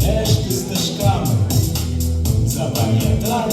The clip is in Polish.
Deszcz ścieżkami zapamiętaj